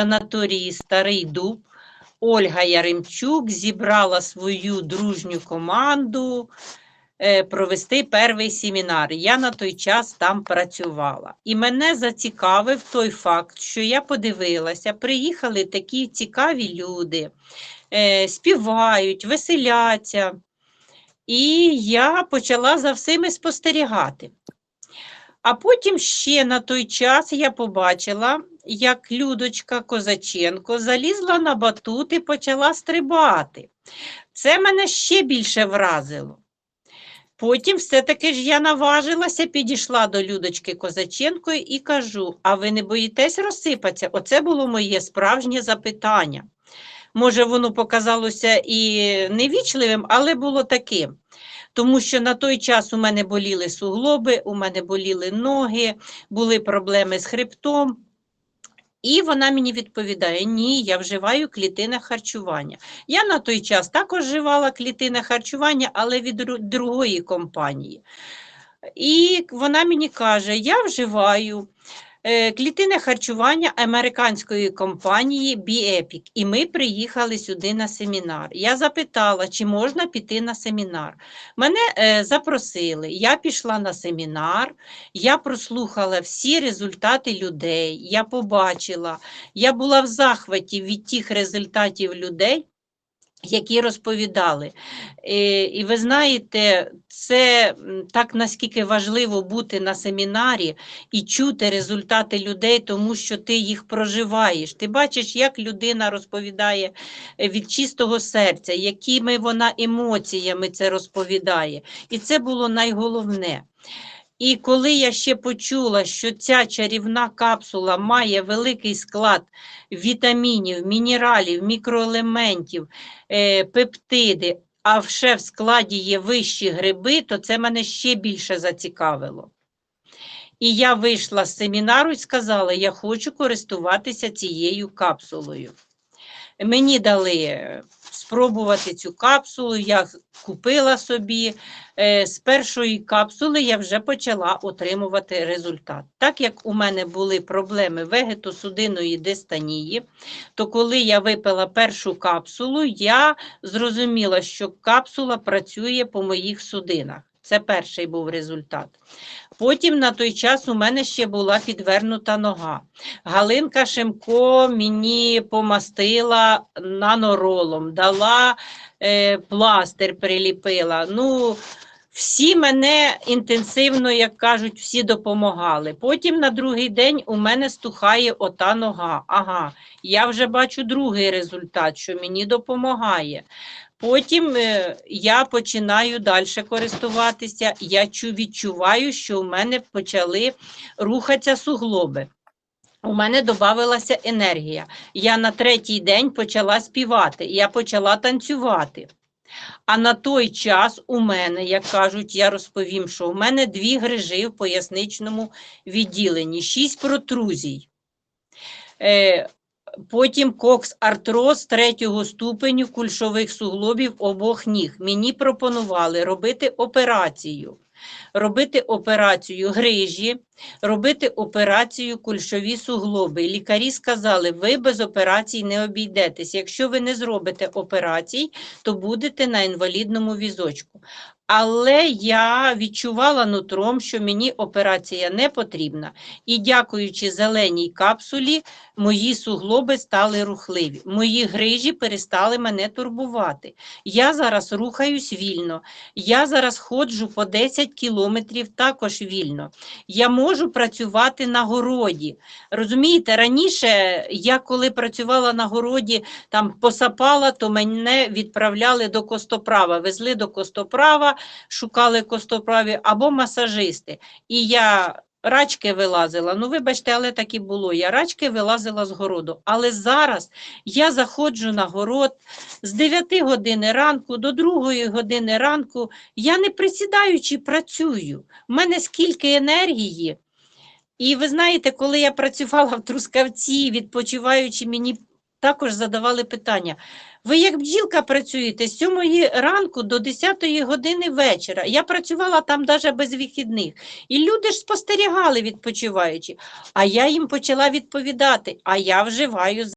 санаторії Старий Дуб Ольга Яремчук зібрала свою дружню команду е, провести перший семінар. Я на той час там працювала. І мене зацікавив той факт, що я подивилася, приїхали такі цікаві люди, е, співають, веселяться. І я почала за всіми спостерігати. А потім ще на той час я побачила, як Людочка Козаченко залізла на батут і почала стрибати. Це мене ще більше вразило. Потім все-таки ж я наважилася, підійшла до Людочки Козаченко і кажу: а ви не боїтесь розсипатися? Оце було моє справжнє запитання. Може, воно показалося і невічливим, але було таким. Тому що на той час у мене боліли суглоби, у мене боліли ноги, були проблеми з хребтом. І вона мені відповідає: ні, я вживаю клітинне харчування. Я на той час також вживала клітинне харчування, але від другої компанії. І вона мені каже: я вживаю е, клітинне харчування американської компанії BioEpic. І ми приїхали сюди на семінар. Я запитала, чи можна піти на семінар. Мене е, запросили, я пішла на семінар, я прослухала всі результати людей, я побачила, я була в захваті від тих результатів людей, які розповідали. Е, І ви знаєте, це так наскільки важливо бути на семінарі і чути результати людей, тому що ти їх проживаєш. Ти бачиш, як людина розповідає е, від чистого серця, якими вона емоціями це розповідає. І це було найголовне. І коли я ще почула, що ця чарівна капсула має великий склад вітамінів, мінералів, мікроелементів, е, пептиди, а ще в складі є вищі гриби, то це мене ще більше зацікавило. І я вийшла з семінару і сказала, я хочу користуватися цією капсулою. Мені дали спробувати цю капсулу, я купила собі. Е, З першої капсули я вже почала отримувати результат. Так як у мене були проблеми вегетосудиної дистанії, то коли я випила першу капсулу, я зрозуміла, що капсула працює по моїх судинах. Це перший був результат. Потім на той час у мене ще була підвернута нога. Галинка Шимко мені помастила наноролом, дала е, пластир, приліпила. Ну, всі мене інтенсивно, як кажуть, всі допомагали. Потім на другий день у мене стухає ота нога. Ага, я вже бачу другий результат, що мені допомагає. Потім е, я починаю далі користуватися. Я відчуваю, що у мене почали рухатися суглоби. У мене додавалася енергія. Я на третій день почала співати, я почала танцювати. А на той час у мене, як кажуть, я розповім, що у мене дві грижі в поясничному відділенні, шість протрузій. Е, Потім кокс-артроз третього ступеню кульшових суглобів обох ніг. Мені пропонували робити операцію. Робити операцію грижі, робити операцію кульшові суглоби. Лікарі сказали, ви без операцій не обійдетесь. Якщо ви не зробите операцій, то будете на інвалідному візочку. Але я відчувала нутром, що мені операція не потрібна. І дякуючи зеленій капсулі, мої суглоби стали рухливі. Мої грижі перестали мене турбувати. Я зараз рухаюсь вільно. Я зараз ходжу по 10 кілометрів також вільно. Я можу працювати на городі. Розумієте, раніше я коли працювала на городі, там посапала, то мене відправляли до Костоправа, везли до Костоправа, шукали Костоправі або масажисти. І я рачки вилазила. Ну, вибачте, але так і було. Я рачки вилазила з городу. Але зараз я заходжу на город з 9 години ранку до 2 години ранку. Я не присідаючи працюю. У мене скільки енергії. І ви знаєте, коли я працювала в Трускавці, відпочиваючи, мені також задавали питання. Ви як бджілка працюєте з 7 ранку до 10 години вечора. Я працювала там навіть без вихідних. І люди ж спостерігали, відпочиваючи. А я їм почала відповідати, а я вживаю